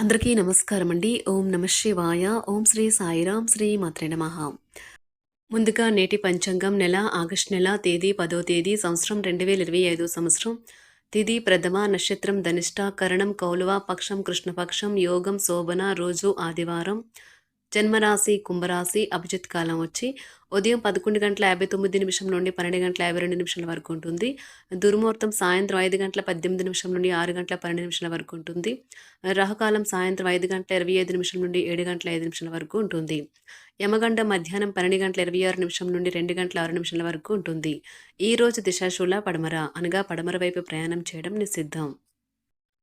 అందరికీ నమస్కారం అండి ఓం నమ శివాయ. ఓం శ్రీ సాయిరాం శ్రీ మాత్రే నమ. ముందుగా నేటి పంచాంగం నెల ఆగస్టు నెల తేదీ పదో తేదీ సంవత్సరం రెండు వేల ఇరవై ఐదో సంవత్సరం. తిది ప్రథమ నక్షత్రం ధనిష్ట కరణం కౌలువ పక్షం కృష్ణపక్షం యోగం శోభన రోజు ఆదివారం. జన్మరాశి కుంభరాశి అభిజిత్ కాలం వచ్చి ఉదయం పదకొండు గంటల యాభై తొమ్మిది నిమిషం నుండి పన్నెండు గంటల యాభై రెండు నిమిషాల వరకు ఉంటుంది. దుర్ముహూర్తం సాయంత్రం ఐదు గంటల పద్దెనిమిది నిమిషం నుండి ఆరు గంటల పన్నెండు నిమిషాల వరకు ఉంటుంది. రాహుకాలం సాయంత్రం ఐదు గంటల ఇరవై ఐదు నిమిషం నుండి ఏడు గంటల ఐదు నిమిషాల వరకు ఉంటుంది. యమగండ మధ్యాహ్నం పన్నెండు గంటల ఇరవై ఆరు నిమిషం నుండి రెండు గంటల ఆరు నిమిషాల వరకు ఉంటుంది. ఈ రోజు దిశాశూల పడమర అనగా పడమర వైపు ప్రయాణం చేయడం నిషిద్ధం.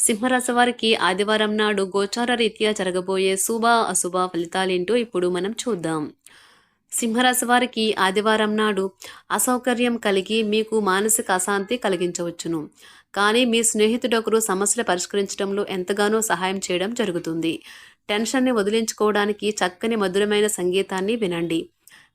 సింహరాశి వారికి ఆదివారం నాడు గోచార రీత్యా జరగబోయే శుభ అశుభ ఫలితాలేంటో ఇప్పుడు మనం చూద్దాం. సింహరాశి వారికి ఆదివారం నాడు అసౌకర్యం కలిగి మీకు మానసిక అశాంతి కలిగించవచ్చును. కానీ మీ స్నేహితుడొకరు సమస్యలు పరిష్కరించడంలో ఎంతగానో సహాయం చేయడం జరుగుతుంది. టెన్షన్ని వదిలించుకోవడానికి చక్కని మధురమైన సంగీతాన్ని వినండి.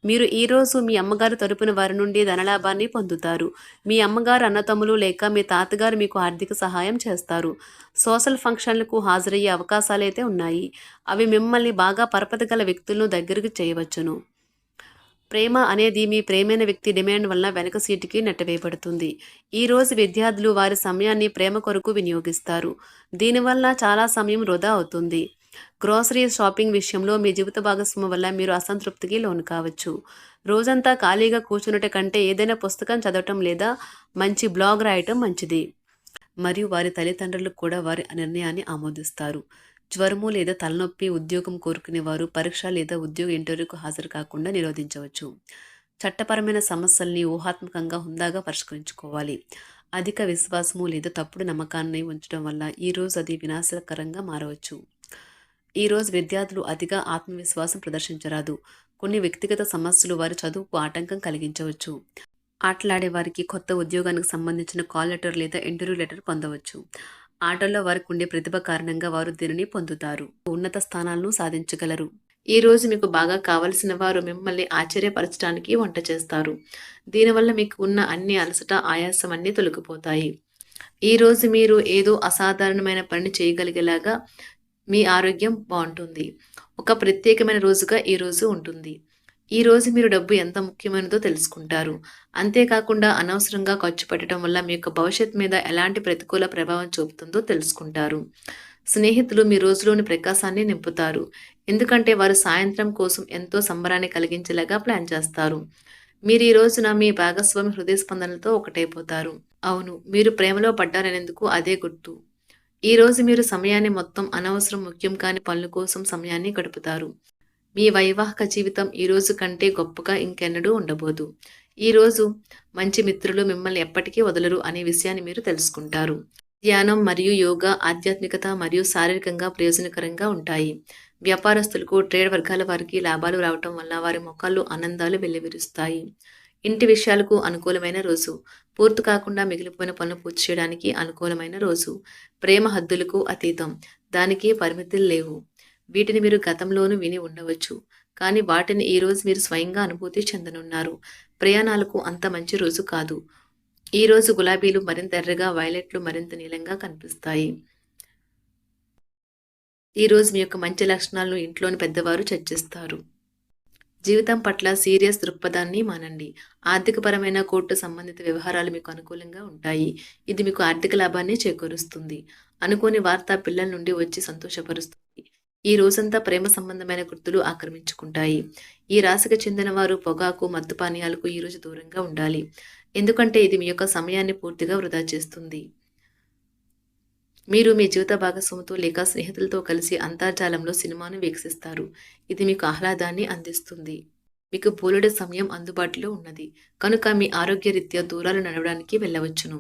మీరు ఈరోజు మీ అమ్మగారు తరపున వారి నుండి ధనలాభాన్ని పొందుతారు. మీ అమ్మగారు అన్నతమ్ములు లేక మీ తాతగారు మీకు ఆర్థిక సహాయం చేస్తారు. సోషల్ ఫంక్షన్లకు హాజరయ్యే అవకాశాలైతే ఉన్నాయి. అవి మిమ్మల్ని బాగా పరపతి వ్యక్తులను దగ్గరకు చేయవచ్చును. ప్రేమ అనేది మీ ప్రేమైన వ్యక్తి డిమాండ్ వల్ల వెనక సీటుకి నెట్టవేయబడుతుంది. ఈరోజు విద్యార్థులు వారి సమయాన్ని ప్రేమ కొరకు వినియోగిస్తారు. దీనివల్ల చాలా సమయం వృధా అవుతుంది. గ్రోసరీ షాపింగ్ విషయంలో మీ జీవిత భాగస్వామి వల్ల మీరు అసంతృప్తికి లోను కావచ్చు. రోజంతా ఖాళీగా కూర్చున్నట కంటే ఏదైనా పుస్తకం చదవటం లేదా మంచి బ్లాగ్ రాయటం మంచిది. మరియు వారి తల్లిదండ్రులు కూడా వారి నిర్ణయాన్ని ఆమోదిస్తారు. జ్వరము లేదా తలనొప్పి ఉద్యోగం కోరుకునేవారు పరీక్ష లేదా ఉద్యోగ ఇంటర్వ్యూకు హాజరు కాకుండా నిరోధించవచ్చు. చట్టపరమైన సమస్యల్ని ఊహాత్మకంగా హుందాగా పరిష్కరించుకోవాలి. అధిక విశ్వాసము లేదా తప్పుడు నమ్మకాన్ని ఉంచడం వల్ల ఈరోజు అది వినాశకరంగా మారవచ్చు. ఈరోజు విద్యార్థులు అతిగా ఆత్మవిశ్వాసం ప్రదర్శించరాదు. కొన్ని వ్యక్తిగత సమస్యలు వారి చదువుకు ఆటంకం కలిగించవచ్చు. ఆటలాడే వారికి కొత్త ఉద్యోగానికి సంబంధించిన కాల్ లెటర్ లేదా ఇంటర్వ్యూ లెటర్ పొందవచ్చు. ఆటల్లో వారికి ఉండే ప్రతిభ కారణంగా వారు దీనిని పొందుతారు. ఉన్నత స్థానాలను సాధించగలరు. ఈ రోజు మీకు బాగా కావలసిన వారు మిమ్మల్ని ఆశ్చర్యపరచడానికి వంట చేస్తారు. దీనివల్ల మీకు ఉన్న అన్ని అలసట ఆయాసం అన్నీ తొలగిపోతాయి. ఈ రోజు మీరు ఏదో అసాధారణమైన పని చేయగలిగేలాగా మీ ఆరోగ్యం బాగుంటుంది. ఒక ప్రత్యేకమైన రోజుగా ఈ రోజు ఉంటుంది. ఈ రోజు మీరు డబ్బు ఎంత ముఖ్యమైనదో తెలుసుకుంటారు. అంతేకాకుండా అనవసరంగా ఖర్చు పెట్టడం వల్ల మీ యొక్క భవిష్యత్ మీద ఎలాంటి ప్రతికూల ప్రభావం చూపుతుందో తెలుసుకుంటారు. స్నేహితులు మీ రోజులోని ప్రకాశాన్ని నింపుతారు. ఎందుకంటే వారు సాయంత్రం కోసం ఎంతో సంబరాన్ని కలిగించేలాగా ప్లాన్ చేస్తారు. మీరు ఈ రోజున మీ భాగస్వామి హృదయ స్పందనలతో ఒకటైపోతారు. అవును మీరు ప్రేమలో పడ్డారనేందుకు అదే గుర్తు. ఈ రోజు మీరు సమయాన్ని మొత్తం అనవసరం ముఖ్యం కాని పనుల కోసం సమయాన్ని గడుపుతారు. మీ వైవాహిక జీవితం ఈ రోజు కంటే గొప్పగా ఇంకెన్నడూ ఉండబోదు. ఈ రోజు మంచి మిత్రులు మిమ్మల్ని ఎప్పటికీ వదలరు అనే విషయాన్ని మీరు తెలుసుకుంటారు. ధ్యానం మరియు యోగా ఆధ్యాత్మికత మరియు శారీరకంగా ప్రయోజనకరంగా ఉంటాయి. వ్యాపారస్తులకు ట్రేడ్ వర్గాల వారికి లాభాలు రావటం వల్ల వారి ముఖాల్లో ఆనందాలు వెల్లివిరుస్తాయి. ఇంటి విషయాలకు అనుకూలమైన రోజు. పూర్తి కాకుండా మిగిలిపోయిన పనులు పూర్తి చేయడానికి అనుకూలమైన రోజు. ప్రేమ హద్దులకు అతీతం. దానికి పరిమితులు లేవు. వీటిని మీరు గతంలోనూ విని ఉండవచ్చు. కానీ వాటిని ఈ రోజు మీరు స్వయంగా అనుభూతి చెందనున్నారు. ప్రయాణాలకు అంత మంచి రోజు కాదు. ఈ రోజు గులాబీలు మరింత ఎర్రగా వైలెట్లు మరింత నీలంగా కనిపిస్తాయి. ఈ రోజు మీ యొక్క మంచి లక్షణాలను ఇంట్లోని పెద్దవారు చర్చిస్తారు. జీవితం పట్ల సీరియస్ దృక్పథాన్ని మానండి. ఆర్థికపరమైన కోర్టు సంబంధిత వ్యవహారాలు మీకు అనుకూలంగా ఉంటాయి. ఇది మీకు ఆర్థిక లాభాన్ని చేకూరుస్తుంది. అనుకోని వార్త పిల్లల నుండి వచ్చి సంతోషపరుస్తుంది. ఈ రోజంతా ప్రేమ సంబంధమైన గుర్తులు ఆక్రమించుకుంటాయి. ఈ రాశికి చెందిన వారు పొగాకు మత్తు పానీయాలకు ఈరోజు దూరంగా ఉండాలి. ఎందుకంటే ఇది మీ యొక్క సమయాన్ని పూర్తిగా వృధా చేస్తుంది. మీరు మీ జీవిత భాగస్వామితో లేక స్నేహితులతో కలిసి అంతర్జాలంలో సినిమాను వీక్షిస్తారు. ఇది మీకు ఆహ్లాదాన్ని అందిస్తుంది. మీకు బోలెడు సమయం అందుబాటులో ఉన్నది. కనుక మీ ఆరోగ్యరీత్యా దూరాలు నడవడానికి వెళ్ళవచ్చును.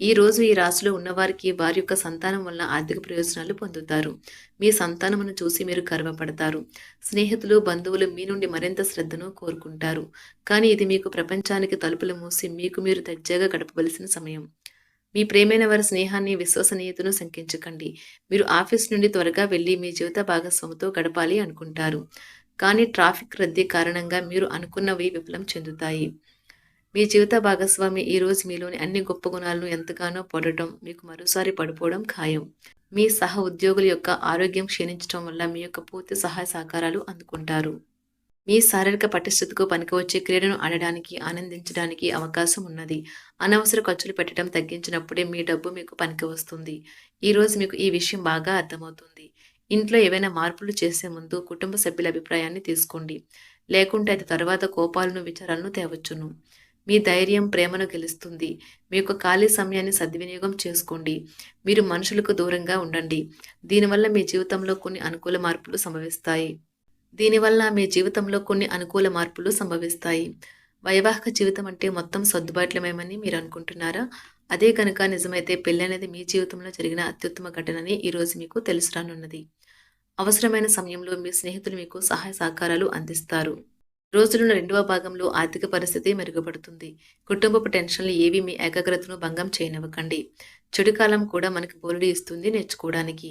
ఈ రోజు ఈ రాశిలో ఉన్నవారికి వారి యొక్క సంతానం వల్ల ఆర్థిక ప్రయోజనాలు పొందుతారు. మీ సంతానమును చూసి మీరు గర్వపడతారు. స్నేహితులు బంధువులు మీ నుండి మరింత శ్రద్ధను కోరుకుంటారు. కానీ ఇది మీకు ప్రపంచానికి తలుపులు మూసి మీకు మీరు దర్జాగా గడపవలసిన సమయం. మీ ప్రేమైన వారి స్నేహాన్ని విశ్వసనీయతను శంకించకండి. మీరు ఆఫీస్ నుండి త్వరగా వెళ్ళి మీ జీవిత భాగస్వామితో గడపాలి అనుకుంటారు. కానీ ట్రాఫిక్ రద్దీ కారణంగా మీరు అనుకున్నవి విఫలం చెందుతాయి. మీ జీవిత భాగస్వామి ఈరోజు మీలోని అన్ని గొప్ప గుణాలను ఎంతగానో పడటం మీకు మరోసారి పడిపోవడం ఖాయం. మీ సహ ఉద్యోగుల యొక్క ఆరోగ్యం క్షీణించడం వల్ల మీ యొక్క పూర్తి సహాయ సహకారాలు అందుకుంటారు. మీ శారీరక పటిష్టతకు పనికివచ్చే క్రీడను ఆడడానికి ఆనందించడానికి అవకాశం ఉన్నది. అనవసర ఖర్చులు పెట్టడం తగ్గించినప్పుడే మీ డబ్బు మీకు పనికి వస్తుంది ఈరోజు మీకు ఈ విషయం బాగా అర్థమవుతుంది. ఇంట్లో ఏవైనా మార్పులు చేసే ముందు కుటుంబ సభ్యుల అభిప్రాయాన్ని తీసుకోండి. లేకుంటే అది తర్వాత కోపాలను విచారాలను తేవచ్చును. మీ ధైర్యం ప్రేమను గెలుస్తుంది. మీ యొక్క ఖాళీ సమయాన్ని సద్వినియోగం చేసుకోండి. మీరు మనుషులకు దూరంగా ఉండండి. దీనివల్ల మీ జీవితంలో కొన్ని అనుకూల మార్పులు సంభవిస్తాయి. దీనివల్ల మీ జీవితంలో కొన్ని అనుకూల మార్పులు సంభవిస్తాయి. వైవాహిక జీవితం అంటే మొత్తం సర్దుబాట్లమేమని మీరు అనుకుంటున్నారా? అదే కనుక నిజమైతే పెళ్ళి అనేది మీ జీవితంలో జరిగిన అత్యుత్తమ ఘటనని ఈరోజు మీకు తెలుసు రానున్నది. అవసరమైన సమయంలో మీ స్నేహితులు మీకు సహాయ సహకారాలు అందిస్తారు. రోజులున్న రెండవ భాగంలో ఆర్థిక పరిస్థితి మెరుగుపడుతుంది. కుటుంబపు టెన్షన్లు ఏవి మీ ఏకాగ్రతను భంగం చేయనివ్వకండి. చెడు కాలం కూడా మనకి బోలుడి ఇస్తుంది నేర్చుకోవడానికి.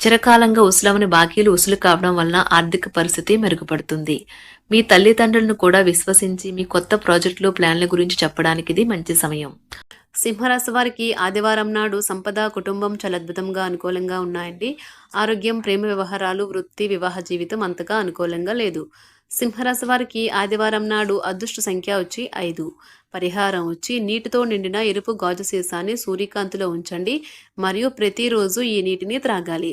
చిరకాలంగా ఉసులవని బాకీలు ఉసులు కావడం వలన ఆర్థిక పరిస్థితి మెరుగుపడుతుంది. మీ తల్లిదండ్రులను కూడా విశ్వసించి మీ కొత్త ప్రాజెక్టులు ప్లాన్ల గురించి చెప్పడానికి ఇది మంచి సమయం. సింహరాశి వారికి ఆదివారం నాడు సంపద కుటుంబం చాలా అద్భుతంగా అనుకూలంగా ఉన్నాయండి. ఆరోగ్యం ప్రేమ వ్యవహారాలు వృత్తి వివాహ జీవితం అంతగా అనుకూలంగా లేదు. సింహరాశి వారికి ఆదివారం నాడు అదృష్ట సంఖ్య వచ్చి ఐదు. పరిహారం వచ్చి నీటితో నిండిన ఎరుపు గాజు సీసాన్ని సూర్యకాంతిలో ఉంచండి. మరియు ప్రతిరోజు ఈ నీటిని త్రాగాలి.